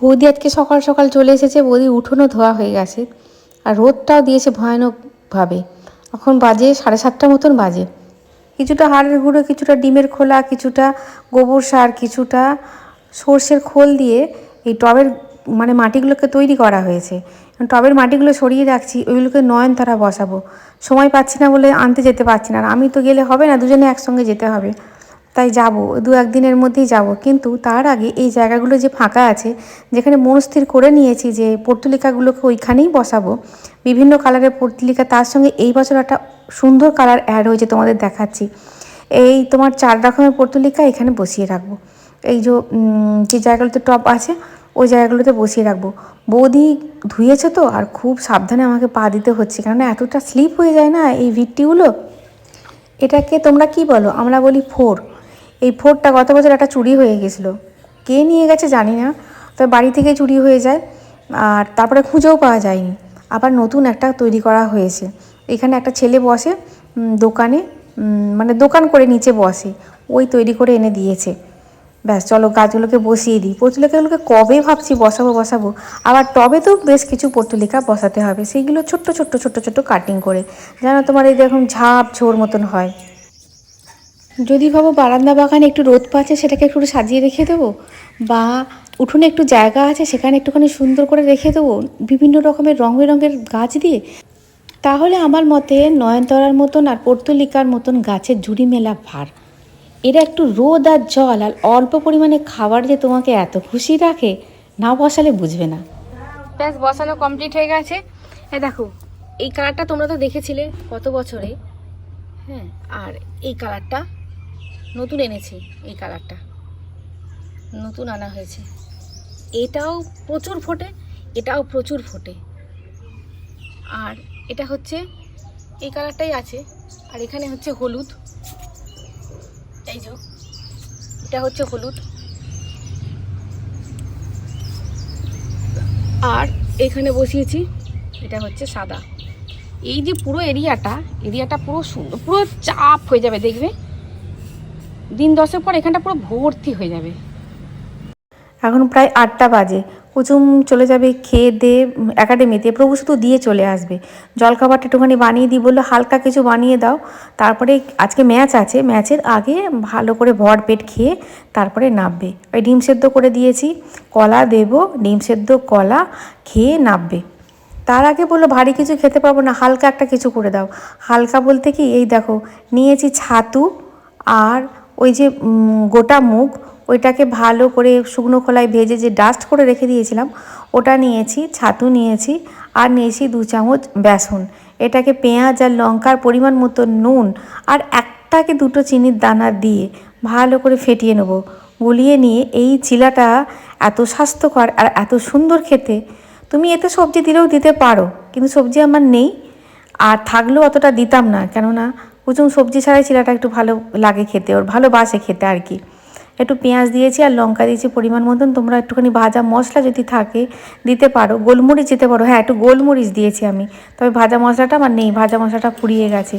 বৌদি আজকে সকাল সকাল চলে এসেছে বৌদি উঠোনও ধোয়া হয়ে গেছে আর রোদটাও দিয়েছে ভয়ানকভাবে। এখন বাজে সাড়ে সাতটা মতন বাজে। কিছুটা হাড়ের গুঁড়ো, কিছুটা ডিমের খোলা, কিছুটা গোবর সার, কিছুটা সর্ষের খোল দিয়ে এই টবের মানে মাটিগুলোকে তৈরি করা হয়েছে। টবের মাটিগুলো সরিয়ে রাখছি, ওইগুলোকে নয়নতারা বসাবো। সময় পাচ্ছি না বলে আনতে যেতে পারছি না। আর আমি তো গেলে হবে না, দুজনে একসঙ্গে যেতে হবে। তাই যাব, দু একদিনের মধ্যেই যাব। কিন্তু তার আগে এই জায়গাগুলো যে ফাঁকা আছে, যেখানে মনস্থির করে নিয়েছি যে পর্তুলিকাগুলোকে ওইখানেই বসাবো, বিভিন্ন কালারের পর্তুলিকা তার সঙ্গে এই বছর একটা সুন্দর কালার অ্যাড হয়েছে তোমাদের দেখাচ্ছি। এই তোমার চার রকমের পর্তুলিকা এখানে বসিয়ে রাখব। এই যে যে জায়গাগুলোতে টপ আছে, ওই জায়গাগুলোতে বসিয়ে রাখব। বৌদি ধুয়েছে তো, আর খুব সাবধানে আমাকে পা দিতে হচ্ছে, কেননা এতটা স্লিপ হয়ে যায় না এই ভিটটিগুলো। এটাকে তোমরা কি বলো? আমরা বলি ফোর এই ফোরটা গত বছর একটা চুরি হয়ে গেছিল। কে নিয়ে গেছে জানি না, তবে বাড়ি থেকে চুরি হয়ে যায় আর তারপরে খুঁজেও পাওয়া যায়নি। আবার নতুন একটা তৈরি করা হয়েছে। এখানে একটা ছেলে বসে দোকানে মানে দোকান করে নিচে বসে। ওই তৈরি করে এনে দিয়েছে। ব্যাস, চলো গাছগুলোকে বসিয়ে দিই। পর্তুলিকাগুলোকে কবে ভাবছি বসাবো বসাবো? আবার টবে তো বেশ কিছু পর্তুলিকা বসাতে হবে। সেইগুলো ছোট্ট ছোট্ট ছোট্ট ছোট্ট কাটিং করে। যেন তোমার এই দেখুন ঝাপ ঝোর মতন হয়। যদি ভাবো বারান্দা বাগানে একটু রোদ পাচ্ছে, সেটাকে একটু সাজিয়ে রেখে দেবো? বা উঠোনে একটু জায়গা আছে, সেখানে একটুখানি সুন্দর করে রেখে দেবো বিভিন্ন রকমের রঙ বেরঙের গাছ দিয়ে? তাহলে আমার মতে নয়নতরার মতন আর পর্তুলিকার মতন গাছের জুড়ি মেলা ভার। এরা একটু রোদ আর জল আর অল্প পরিমাণে খাবার যে তোমাকে এত খুশি রাখে না বসালে বুঝবে না। ব্যাস, বসানো কমপ্লিট হয়ে গেছে। হ্যাঁ দেখো, এই কালারটা তোমরা তো দেখেছিলে কত বছরে। হ্যাঁ আর এই কালারটা নতুন এনেছি এই কালারটা। নতুন আনা হয়েছে। এটাও প্রচুর ফোটে, এটাও প্রচুর ফোটে। আর এটা হচ্ছে, এই কালারটাই আছে। আর এখানে হচ্ছে হলুদ। এই যে, এটা হচ্ছে হলুদ। আর এখানে বসিয়েছি, এটা হচ্ছে সাদা। এই যে পুরো এরিয়াটা এরিয়াটা পুরো সুন্দর, পুরো চাপ হয়ে যাবে, দেখবে? দিন দশেক পর এখানটা পুরো ভর্তি হয়ে যাবে। এখন প্রায় আটটা বাজে। কুচুম চলে যাবে খেয়ে দিয়ে একাডেমিতে প্রভু শুধু দিয়ে চলে আসবে। জলখাবারটা একটুখানি বানিয়ে দিই বলল, হালকা কিছু বানিয়ে দাও। তারপরে আজকে ম্যাচ আছে। ম্যাচের আগে ভালো করে ভর পেট খেয়ে তারপরে নামবে। ওই ডিম সেদ্ধ করে দিয়েছি। কলা দেবো, ডিম সেদ্ধ কলা খেয়ে নামবে। তার আগে বলল, ভারী কিছু খেতে পারব না, হালকা একটা কিছু করে দাও। হালকা বলতে কি, এই দেখো, নিয়েছি ছাতু আর ওই যে গোটা মুগ, ওইটাকে ভালো করে শুকনো খোলায় ভেজে যে ডাস্ট করে রেখে দিয়েছিলাম, ওটা নিয়েছি, ছাতু নিয়েছি, আর নিয়েছি দু চামচ বেসন। এটাকে পেঁয়াজ আর লঙ্কার পরিমাণ মতো নুন আর একটাকে দুটো চিনির দানা দিয়ে ভালো করে ফেটিয়ে নেব। গুলিয়ে নিয়ে এই চিলাটা এত স্বাস্থ্যকর আর এত সুন্দর খেতে। তুমি এতে সবজি দিলেও দিতে পারো, কিন্তু সবজি আমার নেই। আর থাকলেও অতটা দিতাম না, কেননা কুচুম সবজি ছাড়াই চিলাটা একটু ভালো লাগে খেতে, ওর ভালোবাসে খেতে আর কি। একটু পেঁয়াজ দিয়েছি আর লঙ্কা দিয়েছি পরিমাণ মতন, তোমরা একটুখানি ভাজা মশলা যদি থাকে দিতে পারো, গোলমরিচ দিতে পারো হ্যাঁ একটু গোলমরিচ দিয়েছি আমি, তবে ভাজা মশলাটা আমার নেই, ভাজা মশলাটা ফুরিয়ে গেছে।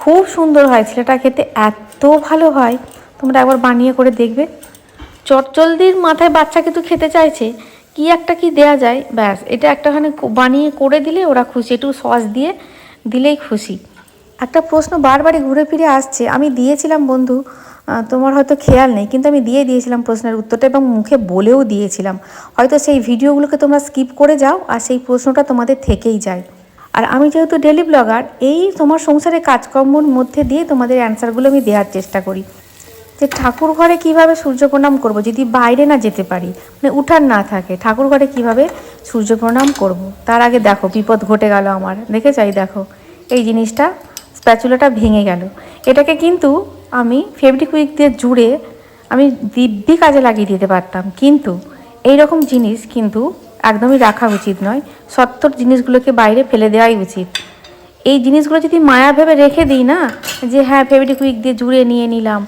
খুব সুন্দর হয় ছেলেটা খেতে, এত ভালো হয়, তোমরা একবার বানিয়ে করে দেখবে। চটজলদির মাথায় বাচ্চা কিন্তু খেতে চাইছে, কি একটা কি দেয়া যায়, ব্যাস, এটা একটাখানে বানিয়ে করে দিলে ওরা খুশি, একটু সস দিয়ে দিলেই খুশি। একটা প্রশ্ন বারবারই ঘুরে ফিরে আসছে। আমি দিয়েছিলাম, বন্ধু। তোমার হয়তো খেয়াল নেই, কিন্তু আমি দিয়ে দিয়েছিলাম প্রশ্নের উত্তরটা এবং মুখে বলেও দিয়েছিলাম। হয়তো সেই ভিডিওগুলোকে তোমরা স্কিপ করে যাও আর সেই প্রশ্নটা তোমাদের থেকেই যায়। আর আমি যেহেতু ডেলি ব্লগার এই তোমার সংসারে কাজকর্মর মধ্যে দিয়ে তোমাদের অ্যান্সারগুলো আমি দেওয়ার চেষ্টা করি। যে ঠাকুর ঘরে কীভাবে সূর্য প্রণাম করব, যদি বাইরে না যেতে পারি মানে উঠার না থাকে, ঠাকুর ঘরে কীভাবে সূর্য প্রণাম করব? তার আগে দেখো, বিপদ ঘটে গেল আমার। দেখে চাই দেখো, এই জিনিসটা স্প্যাচুলাটা ভেঙে গেল। এটাকে কিন্তু আমি ফেব্রিক উইক দিয়ে জুড়ে আমি দিব্যি কাজে লাগিয়ে দিতে পারতাম। কিন্তু এই রকম জিনিস কিন্তু একদমই রাখা উচিত নয়। সত্তর জিনিসগুলোকে বাইরে ফেলে দেওয়াই উচিত। এই জিনিসগুলো যদি মায়া ভেবে রেখে দিই না, যে হ্যাঁ ফেব্রিক উইক দিয়ে জুড়ে নিয়ে নিলাম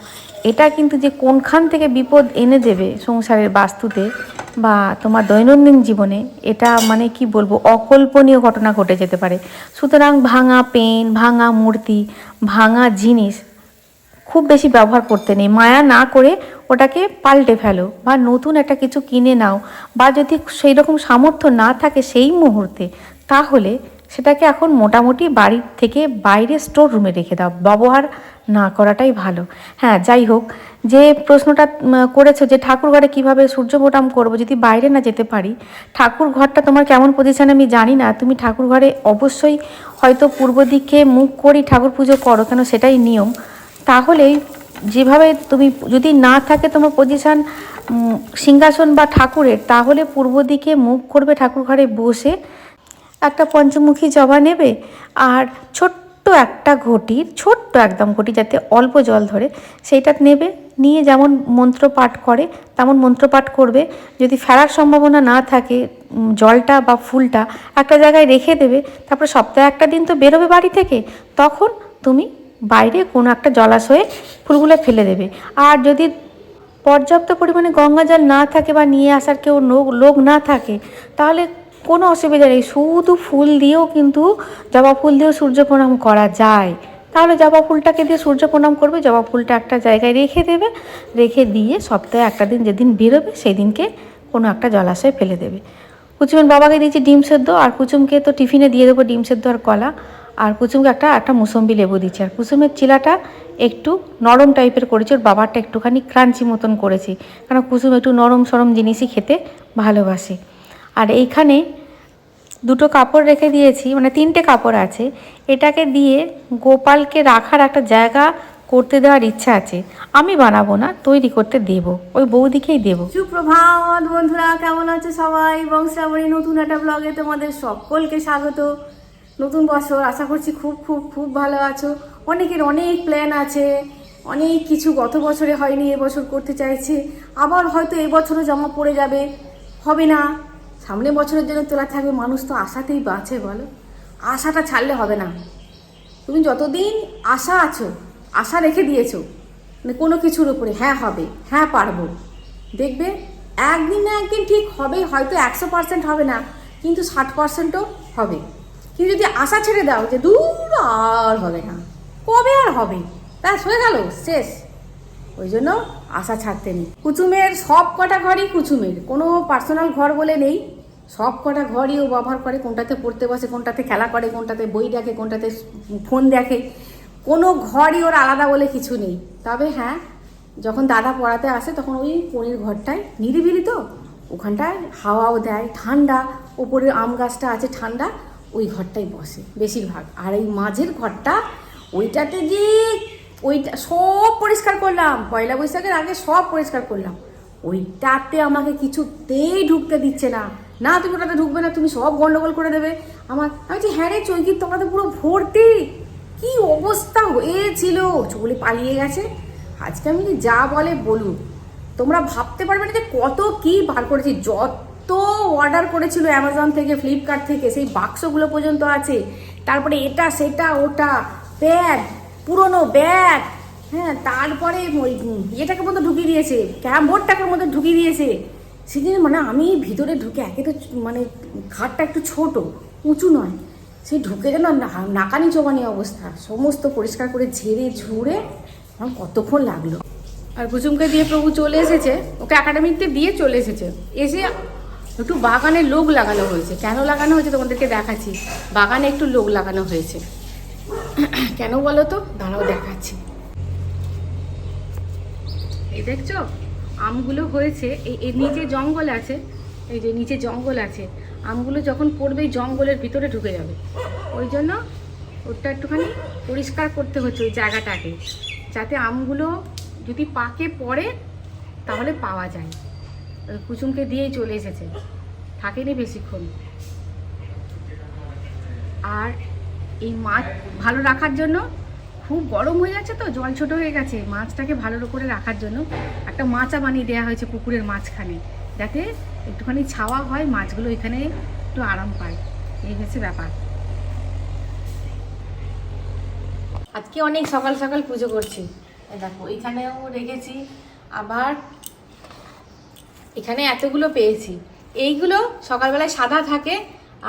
এটা কিন্তু যে কোনখান থেকে বিপদ এনে দেবে সংসারের বাস্তুতে বা তোমার দৈনন্দিন জীবনে, এটা মানে কি বলব, অকল্পনীয় ঘটনা ঘটে যেতে পারে। সুতরাং ভাঙা পেন, ভাঙা মূর্তি, ভাঙা জিনিস খুব বেশি ব্যবহার করতে নেই। মায়া না করে ওটাকে পাল্টে ফেলো বা নতুন একটা কিছু কিনে নাও বা যদি সেই রকম সামর্থ্য না থাকে সেই মুহূর্তে, তাহলে সেটাকে এখন মোটামুটি বাড়ির থেকে বাইরে স্টোর রুমে রেখে দাও। ব্যবহার না করাটাই ভালো। হ্যাঁ যাই হোক, যে প্রশ্নটা করেছ যে ঠাকুর ঘরে কীভাবে সূর্য প্রণাম করব, যদি বাইরে না যেতে পারি, ঠাকুর ঘরটা তোমার কেমন পজিশন আমি জানি না। তুমি ঠাকুর ঘরে অবশ্যই হয়তো পূর্ব দিকে মুখ করেই ঠাকুর পুজো করো কেন সেটাই নিয়ম। তাহলেই যেভাবে তুমি, যদি না থাকে তোমার পজিশন সিংহাসন বা ঠাকুরের, তাহলে পূর্ব দিকে মুখ করবে ঠাকুর ঘরে বসে একটা পঞ্চমুখী জবা নেবে আর ছোট্ট একটা ঘটির ছোট্ট একদম ঘটি যাতে অল্প জল ধরে, সেইটা নেবে, নিয়ে যেমন মন্ত্র পাঠ করে, তেমন মন্ত্র পাঠ করবে। যদি ফেরার সম্ভাবনা না থাকে জলটা বা ফুলটা একটা জায়গায় রেখে দেবে, তারপরে সপ্তাহে একটা দিন তো বেরোবে বাড়ি থেকে, তখন তুমি বাইরে কোনো একটা জলাশয়ে ফুলগুলো ফেলে দেবে। আর যদি পর্যাপ্ত পরিমাণে গঙ্গা জল না থাকে বা নিয়ে আসার কেউ লোক না থাকে, তাহলে কোনো অসুবিধা নেই। শুধু ফুল দিয়েও কিন্তু জবা ফুল দিয়েও সূর্য প্রণাম করা যায়। তাহলে জবা ফুলটাকে দিয়ে সূর্য প্রণাম করবে, জবা ফুলটা একটা জায়গায় রেখে দেবে। রেখে দিয়ে সপ্তাহে একটা দিন যেদিন বেরোবে সেই দিনকে কোনো একটা জলাশয়ে ফেলে দেবে। কুচুমের বাবাকে দিয়েছি ডিম সেদ্ধ, আর কুচুমকে তো টিফিনে দিয়ে দেবো ডিম সেদ্ধ আর কলা। আর কুচুমকে একটা একটা মুসম্বি লেবু দিচ্ছি আর কুসুমের চিলাটা একটু নরম টাইপের করেছি, ওর বাবারটা একটুখানি ক্রাঞ্চি মতন করেছি। কারণ কুসুম একটু নরম সরম জিনিসই খেতে ভালোবাসে। আর এইখানে দুটো কাপড় রেখে দিয়েছি মানে তিনটে কাপড় আছে। এটাকে দিয়ে গোপালকে রাখার একটা জায়গা করতে দেওয়ার ইচ্ছা আছে। আমি বানাবো না, তৈরি করতে দেব। ওই বৌদিকেই দেবো। সুপ্রভাত বন্ধুরা, কেমন আছে সবাই? বংশাবলী নতুন একটা ব্লগে তোমাদের সকলকে স্বাগত। নতুন বছর, আশা করছি খুব খুব খুব ভালো আছো। অনেকের অনেক প্ল্যান আছে, অনেক কিছু গত বছরে হয়নি, এবছর করতে চাইছে। আবার হয়তো এবছরও জমা পড়ে যাবে, হবে না। সামনে বছরের জন্য তোলা থাকবে, মানুষ তো আশাতেই বাঁচে বলো। আশাটা ছাড়লে হবে না। তুমি যতদিন আশা আছো, আশা রেখে দিয়েছ মানে কোনো কিছুর উপরে হ্যাঁ হবে হ্যাঁ পারব। দেখবে, একদিন না একদিন ঠিক হবে হয়তো একশো পার্সেন্ট হবে না, কিন্তু ষাট পার্সেন্টও হবে। কিন্তু যদি আশা ছেড়ে দাও যে দূর আর হবে না, কবে আর হবে? ব্যাস হয়ে গেল, শেষ। ওই জন্য আশা ছাড়তে নেই। কুচুমের সব কটা ঘরই কুচুমের, কোনো পার্সোনাল ঘর বলে নেই। সব কটা ঘরই ও ব্যবহার করে, কোনটাতে পড়তে বসে, কোনটাতে খেলা করে, কোনটাতে বই দেখে, কোনটাতে ফোন দেখে। কোনো ঘরই ওর আলাদা বলে কিছু নেই। তবে হ্যাঁ যখন দাদা পড়াতে আসে, তখন ওই পনির ঘরটায়, নিরিবিলি তো, ওখানটায় হাওয়াও দেয়, ঠান্ডা, ওপরে আম গাছটা আছে ঠান্ডা, ওই ঘরটাই বসে বেশিরভাগ। আর এই মাঝের ঘরটা, ওইটাতে যে ওইটা সব পরিষ্কার করলাম, পয়লা বৈশাখের আগে সব পরিষ্কার করলাম। ওইটাতে আমাকে কিছুতেই ঢুকতে দিচ্ছে না। না, তুমি ওটাতে ঢুকবে না, তুমি সব গন্ডগোল করে দেবে। আমার, আমি বলছি হ্যাঁ রে চৈকির তোমরা তো পুরো ভর্তি। কি অবস্থা হয়েছিল চলে পালিয়ে গেছে। আজকে আমি যা বলে বলুন তোমরা ভাবতে পারবে না যে কত কি বার করেছি। যত অর্ডার করেছিল অ্যামাজন থেকে ফ্লিপকার্ট থেকে, সেই বাক্সগুলো পর্যন্ত আছে। তারপরে এটা, সেটা, ওটা ব্যাগ পুরনো ব্যাগ হ্যাঁ তারপরে ওই এটাকে মধ্যে ঢুকিয়ে দিয়েছে ক্যামবোর্ডটাকে মধ্যে ঢুকিয়ে দিয়েছে। সেদিন মানে আমি ভিতরে ঢুকে একে তো মানে ঘাটটা একটু ছোট, উঁচু নয়। সে ঢুকে যেন নাকানি চোবানি অবস্থা। সমস্ত পরিষ্কার করে ঝেড়ে ঝুড়ে আমার কতক্ষণ লাগল। আর কুচুমকে দিয়ে প্রভু চলে এসেছে, ওকে একাডেমিতে দিয়ে চলে এসেছে। এসে একটু বাগানে লোক লাগানো হয়েছে। কেন লাগানো হয়েছে তোমাদেরকে দেখাচ্ছি। বাগানে একটু লোক লাগানো হয়েছে। কেন বলো তো? দাঁড়াও দেখাচ্ছি। এই দেখছ? আমগুলো হয়েছে, এই নিচে জঙ্গল আছে, এই যে নিচে জঙ্গল আছে, আমগুলো যখন পড়বে জঙ্গলের ভিতরে ঢুকে যাবে। ওই জন্য ওটা একটুখানি পরিষ্কার করতে হচ্ছে ওই জায়গাটাকে, যাতে আমগুলো যদি পাকে পড়ে, তাহলে পাওয়া যায়। ওই কুসুমকে দিয়েই চলে এসেছে, থাকেনি বেশিক্ষণ। আর এই মাছ ভালো রাখার জন্য খুব গরম হয়ে যাচ্ছে তো, জল ছোট হয়ে গেছে। মাছটাকে ভালো করে রাখার জন্য একটা মাচা বানিয়ে দেওয়া হয়েছে পুকুরের মাঝখানে। যাতে একটুখানি ছাওয়া হয়, মাছগুলো এখানে একটু আরাম পায়। এই হচ্ছে ব্যাপার। আজকে অনেক সকাল সকাল পুজো করছি। দেখো, এখানেও রেখেছি। আবার এখানে এতগুলো পেয়েছি। এইগুলো সকালবেলায় সাদা থাকে,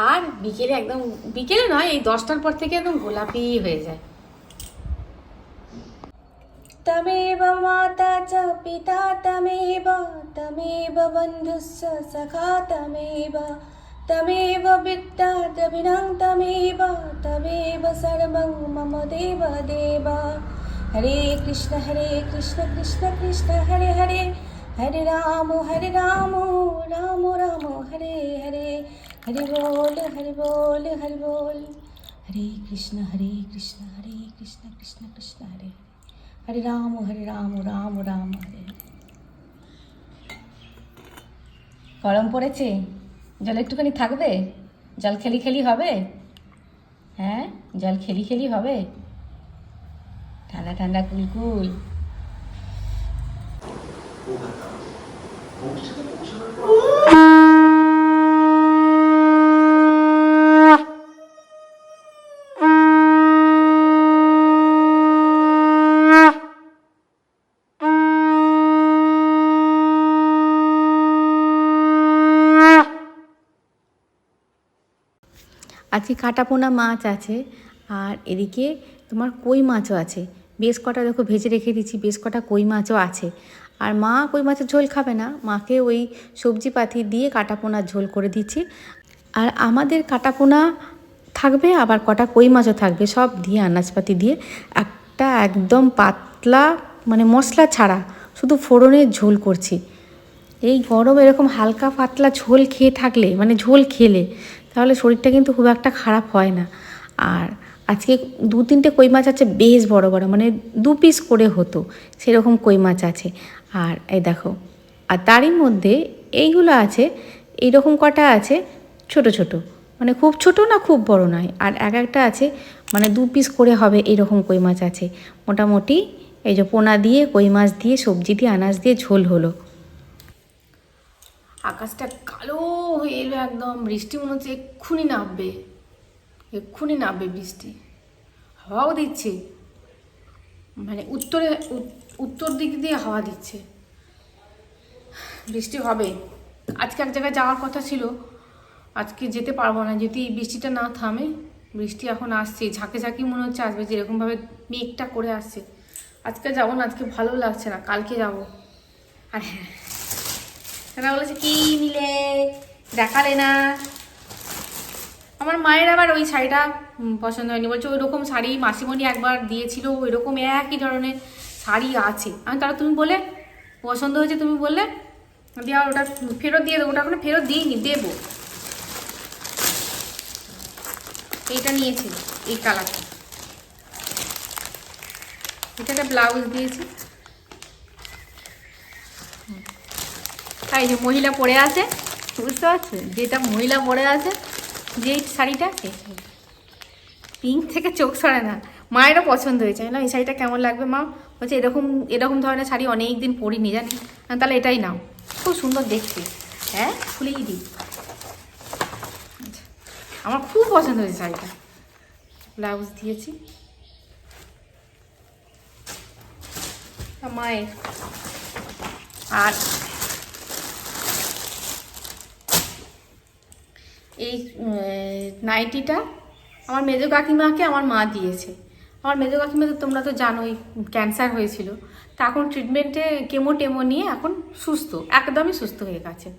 আর বিকেলে একদম, বিকেলে নয়, এই দশটার পর থেকে একদম গোলাপি হয়ে যায়। तमेव माता च, पिता तमेव तमेव बन्धुश्च सखा तमेव तमेव विद्या द्रविणं तमेव तमेव सर्वं मम देव देव। हरे कृष्ण हरे कृष्ण कृष्ण कृष्ण, हरे हरे। हरे राम हरे राम राम राम, हरे हरे। हरि बोल हरि बोल हरि बोल। हरे कृष्ण हरे कृष्ण हरे कृष्ण कृष्ण कृष्ण, हरे हरे। হরে রাম হরে রাম রাম রাম হরে। গরম পড়েছে জল একটুখানি থাকবে জল খেলি খেলি হবে হ্যাঁ জল খেলি খেলি হবে ঠান্ডা ঠান্ডা কুলকুল আজকে কাটাপোনা মাছ আছে, আর এদিকে তোমার কই মাছও আছে। বেশ কটা দেখো ভেজে রেখে দিচ্ছি, বেশ কটা কই মাছও আছে। আর মা কই মাছের ঝোল খাবে না, মাকে ওই সবজি পাতি দিয়ে কাটাপোনার ঝোল করে দিচ্ছি। আর আমাদের কাটাপোনা থাকবে, আবার কটা কই মাছও থাকবে, সব দিয়ে আনাজপাতি দিয়ে একটা একদম পাতলা মানে মশলা ছাড়া শুধু ফোড়নের ঝোল করছি। এই গরম এরকম হালকা পাতলা ঝোল খেয়ে থাকলে মানে ঝোল খেলে তাহলে শরীরটা কিন্তু খুব একটা খারাপ হয় না। আর আজকে দু তিনটে কই মাছ আছে বেশ বড় বড় মানে দু পিস করে হতো, সেরকম কই মাছ আছে। আর এই দেখো, আর তারই মধ্যে এইগুলো আছে, এইরকম কটা আছে ছোট ছোট মানে খুব ছোট না, খুব বড় নয়। আর এক একটা আছে মানে দু পিস করে হবে এরকম কই মাছ আছে। মোটামুটি এই যে পোনা দিয়ে, কই মাছ দিয়ে, সবজি দিয়ে, আনাজ দিয়ে ঝোল হলো। আকাশটা কালো হয়ে এলো একদম। বৃষ্টি মনে হচ্ছে এক্ষুনি নামবে। এক্ষুনি নামবে বৃষ্টি। হাওয়াও দিচ্ছে। মানে উত্তরে উত- উত্তর দিক দিয়ে হাওয়া দিচ্ছে। বৃষ্টি হবে। আজকে এক জায়গায় যাওয়ার কথা ছিল। আজকে যেতে পারব না। যদি বৃষ্টিটা না থামে, বৃষ্টি এখন আসছে। ঝাঁকে ঝাঁকি মনে হচ্ছে আসবে যেরকমভাবে মেঘটা করে আসছে। আজকে যাব না, আজকে ভালো লাগছে না। কালকে যাব। আর হ্যাঁ তারা বলেছে, কি নিলে দেখালে না। আমার মায়ের আবার ওই শাড়িটা পছন্দ হয়নি। বলছে ওই রকম শাড়ি মাসিমণি একবার দিয়েছিল ওই রকম একই ধরনের শাড়ি আছে। আমি তাহলে তুমি বলে, পছন্দ হয়েছে তুমি বললে, দিয়ে আর ওটা ফেরত দিয়ে দেবো। ওটা এখন ফেরত দিইনি, দেবো। এইটা নিয়েছি, এই কালারটা। এটা একটা ব্লাউজ দিয়েছি। আর এই যে মহিলা পরে আছে বুঝতে পারছ? যেটা মহিলা পরে আছে যেই শাড়িটা পিঙ্ক থেকে চোখ সরে না। মায়েরও পছন্দ হয়েছে না এই শাড়িটা কেমন লাগবে মা? বলছে এরকম এরকম ধরনের শাড়ি অনেক দিন পরিনি জানি। তাহলে এটাই নাও। খুব সুন্দর দেখতে। হ্যাঁ? খুলেই দিই। আচ্ছা, আমার খুব পছন্দ হয়েছে শাড়িটা। ব্লাউজ দিয়েছি। মায়ের। আর এই নাইটিটা আমার মেজো কাকিমাকে আমার মা দিয়েছে। আমার মেজো কাকিমা তো তোমরা তো জানোই ক্যান্সার হয়েছিল। তা এখন ট্রিটমেন্টে কেমো টেমো নিয়ে এখন সুস্থ, একদমই সুস্থ হয়ে গেছে।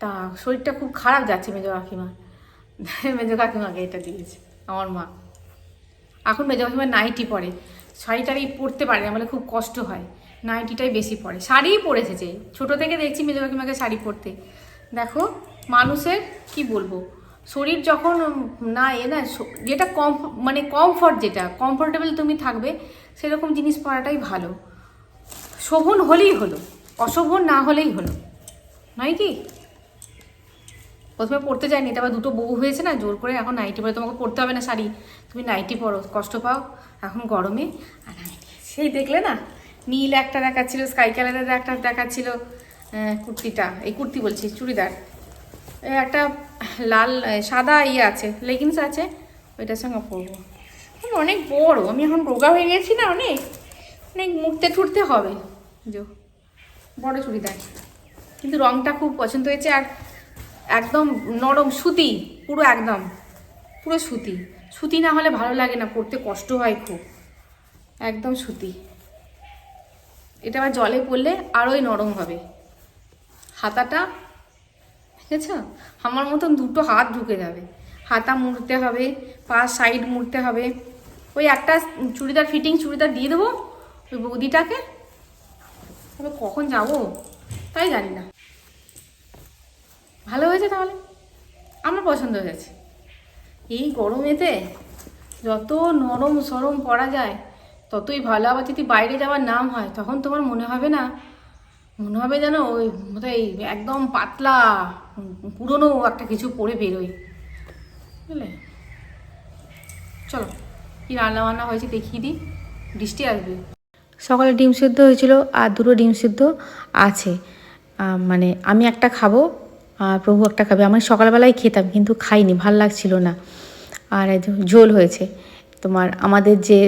তা শরীরটা খুব খারাপ যাচ্ছে মেজো কাকিমা। মেজো কাকিমাকে এটা দিয়েছে, আমার মা। এখন মেজো কাকিমা নাইটি পরে। শাড়ি টাড়ি পরতে পারে না খুব কষ্ট হয়। নাইটিটাই বেশি পরে। শাড়িই পরেছে যে, ছোটো থেকে দেখছি মেজো কাকিমাকে শাড়ি পরতে। দেখো মানুষের, কি বলব, শরীর যখন না, এ না যেটা কম মানে কমফর্ট যেটা কমফোর্টেবল তুমি থাকবে, সেরকম জিনিস পরাটাই ভালো। শোভন হলেই হলো, অশোভন না হলেই হলো, নয় কি? প্রথমে পড়তে যায়নি, তারপর দুটো বউ হয়েছে না, জোর করে এখন নাইটি পরে তোমাকে পড়তে হবে না শাড়ি, তুমি নাইটি পরো কষ্ট পাও, এখন গরমে, আর সেই দেখলে না, নীল একটা দেখাচ্ছিল স্কাই কালারের একটা দেখাচ্ছিল কুর্তিটা, এই কুর্তি বলছি, চুড়িদার। একটা লাল সাদা ইয়ে আছে লেগিংস আছে, ওইটার সঙ্গে পরবো। অনেক বড়, আমি এখন রোগা হয়ে গেছি না অনেক? অনেক মুড়তে ঠুরতে হবে। যো, বড় চুড়িদার। কিন্তু রংটা খুব পছন্দ হয়েছে আর একদম নরম সুতি, পুরো একদম, পুরো সুতি। সুতি না হলে ভালো লাগে না, পরতে কষ্ট হয় খুব। একদম সুতি। এটা আবার জলে পড়লে আরোই নরম হবে। হাতাটা ঠিক আছে? আমার মতন দুটো হাত ঢুকে যাবে। হাতা মুড়তে হবে, পা সাইড মুড়তে হবে। ওই একটা চুড়িদার ফিটিং চুড়িদার দিয়ে দেবো ওই বৌদিটাকে। তবে কখন যাব? তাই জানি না। ভালো হয়েছে তাহলে? আমার পছন্দ হয়েছে। এই গরমেতে যত নরম সরম পরা যায়, ততই ভালো। আবার যদি বাইরে যাওয়ার নাম হয়, তখন তোমার মনে হবে না। মনে হবে যেন ওই বোধহয় একদম পাতলা। পুরনো একটা কিছু পরে বেরোই। বুঝলে? চলো, কি রান্না বান্না হয়েছে দেখিয়ে দিই। বৃষ্টি আসবে। সকালে ডিম সিদ্ধ হয়েছিল, আর দুটো ডিম সিদ্ধ আছে। মানে আমি একটা খাব, আর প্রভু একটা খাবে। আমি সকালবেলায় খেতাম, কিন্তু খাইনি, ভালো লাগছিল না। আর ঝোল হয়েছে। তোমার আমাদের যে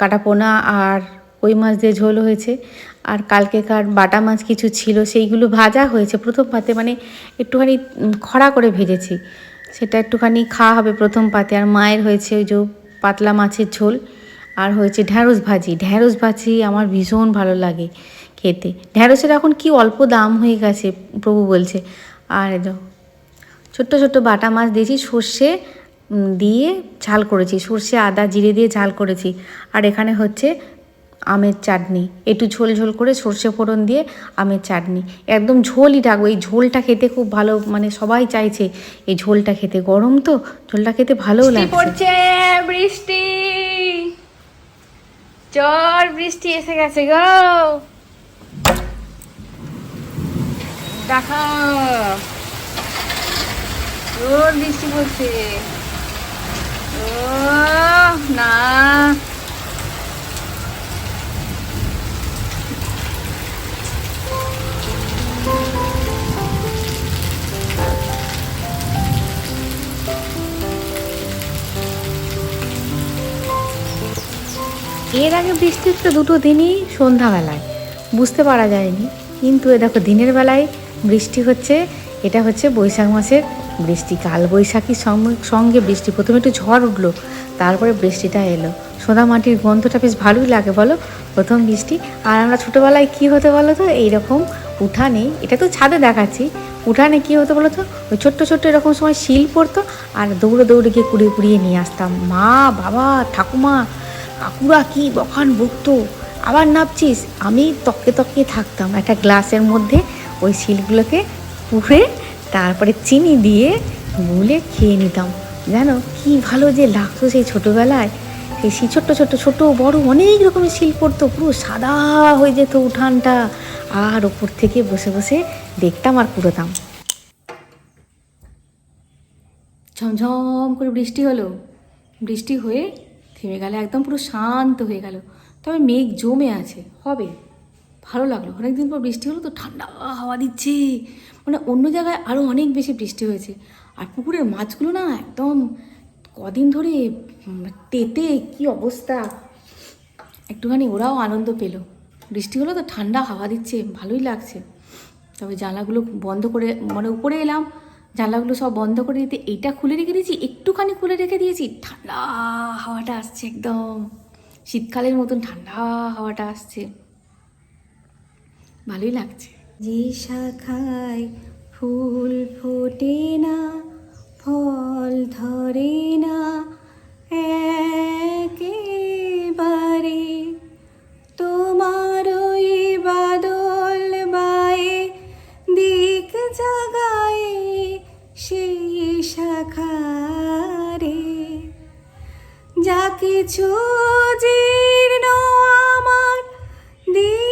কাটাপোনা আর কই মাছ দিয়ে ঝোল হয়েছে আর কালকেকার বাটা মাছ কিছু ছিল, সেইগুলো ভাজা হয়েছে। প্রথম পাতে মানে একটুখানি খরা করে ভেজেছি। সেটা একটুখানি খাওয়া হবে প্রথম পাতে। আর মায়ের হয়েছে ওই যে পাতলা মাছের ঝোল। আর হয়েছে ঢ্যাঁড়স ভাজি। ঢ্যাঁড়স ভাজি আমার ভীষণ ভালো লাগে খেতে। ঢ্যাঁড়সের এখন কি অল্প দাম হয়ে গেছে, প্রভু বলছে। আর ছোট্ট ছোট্ট বাটা মাছ দিয়েছি, সর্ষে দিয়ে ঝাল করেছি। সর্ষে আদা জিরে দিয়ে ঝাল করেছি। আর এখানে হচ্ছে আমের চাটনি। একটু ঝোল ঝোল করে সর্ষে ফোড়ন দিয়ে আমের চাটনি। একদম ঝোলই রাখব এই ঝোলটা খেতে খুব ভালো মানে সবাই চাইছে এই ঝোলটা খেতে। গরম তো ঝোলটা খেতে ভালো পড়ছে বৃষ্টি। চল বৃষ্টি এসে গেছে গো। দেখো। বৃষ্টি পড়ছে। ও না। এর আগে বৃষ্টি হচ্ছে দুটো দিনই সন্ধ্যাবেলায়, বুঝতে পারা যায়নি। কিন্তু এ দেখো, দিনের বেলায় বৃষ্টি হচ্ছে, এটা হচ্ছে বৈশাখ মাসের বৃষ্টি কাল বৈশাখীর সঙ্গে- সঙ্গে বৃষ্টি। প্রথমে একটু ঝড় উঠল, তারপরে বৃষ্টিটা এলো। সোনা মাটির গন্ধটা বেশ ভালোই লাগে বলো, প্রথম বৃষ্টি। আর আমরা ছোটোবেলায় কী হতে বলো তো, এইরকম উঠানে এটা তো ছাদে দেখাচ্ছি। উঠানে কী হতো বলো তো, ওই ছোট্ট ছোট্ট এরকম সময় শিল পড়তো, আর দৌড়ে দৌড়ে গিয়ে কুড়িয়ে কুড়িয়ে নিয়ে আসতাম। মা, বাবা, ঠাকুমা কাকুরা কি বখান বকতো? আবার নাপছিস আমি তককে তককে থাকতাম। একটা গ্লাসের মধ্যে ওই শিলগুলোকে পুড়ে তারপরে চিনি দিয়ে গুলে খেয়ে নিতাম। জানো কি ভালো যে লাগতো সেই ছোটোবেলায়? সেই ছোট্ট ছোট্ট, ছোট, বড় অনেক রকমের শিল পড়তো, পুরো সাদা হয়ে যেত উঠানটা। আর ওপর থেকে বসে বসে দেখতাম আর কুড়োতাম। ঝমঝম করে বৃষ্টি হলো। বৃষ্টি হয়ে থেমে গেল, একদম পুরো শান্ত হয়ে গেল। তবে মেঘ জমে আছে, হবে। ভালো লাগল। অনেকদিন পর বৃষ্টি হলো তো ঠান্ডা হাওয়া দিচ্ছে। মানে অন্য জায়গায় আরও অনেক বেশি বৃষ্টি হয়েছে। আর পুকুরের মাছগুলো না একদম কদিন ধরে তেতে, কি অবস্থা। একটুখানি ওরাও আনন্দ পেল। বৃষ্টি হলো তো ঠান্ডা হাওয়া দিচ্ছে, ভালোই লাগছে। তবে জানলাগুলো বন্ধ করে মানে উপরে এলাম। জানলাগুলো সব বন্ধ করে দিতে এইটা খুলে রেখে দিয়েছি, একটুখানি খুলে রেখে দিয়েছি, ঠান্ডা হাওয়াটা আসছে একদম। শীতকালের মতন ঠান্ডা হাওয়াটা আসছে। ভালোই লাগছে। যে শাখায় ফুল ফোটে না, ফল ধরে না, একেবারে তোমার ওই বাদল বায়ে দিক জাগায় সেই শাখারে। যা কিছু জীর্ণ আমার দীর্ণ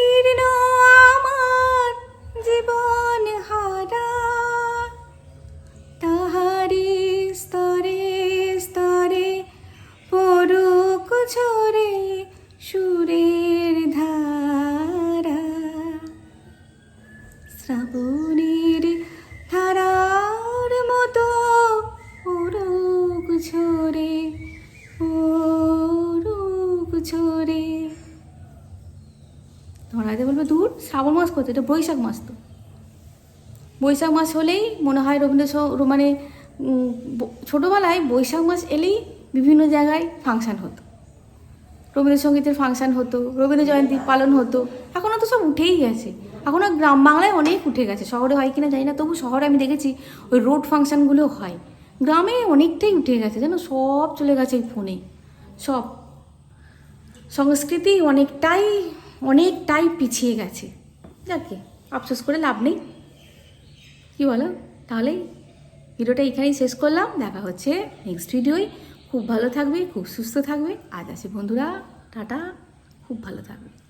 বৈশাখ মাস তো। বৈশাখ মাস হলেই মনে হয় রবীন্দ্র মানে ছোটোবেলায় বৈশাখ মাস এলেই বিভিন্ন জায়গায় ফাংশান হতো। রবীন্দ্রসঙ্গীতের ফাংশন হতো, রবীন্দ্র জয়ন্তী পালন হতো। এখনও তো সব উঠেই গেছে। এখনও গ্রাম বাংলায় অনেক উঠে গেছে। শহরে হয় কিনা জানি না, তবু শহরে আমি দেখেছি ওই রোড ফাংশনগুলো হয়। গ্রামে অনেকটাই উঠে গেছে, যেন সব চলে গেছে এই ফোনে। সব। সংস্কৃতি অনেকটাই অনেকটাই পিছিয়ে গেছে। যাকে আফসোস করে লাভ নেই। কি বলো? তাহলে ভিডিওটা এখানেই শেষ করলাম। দেখা হচ্ছে নেক্সট ভিডিওয় খুব ভালো থাকবে, খুব সুস্থ থাকবে। আজ আছে বন্ধুরা। টাটা। খুব ভালো থাকবে।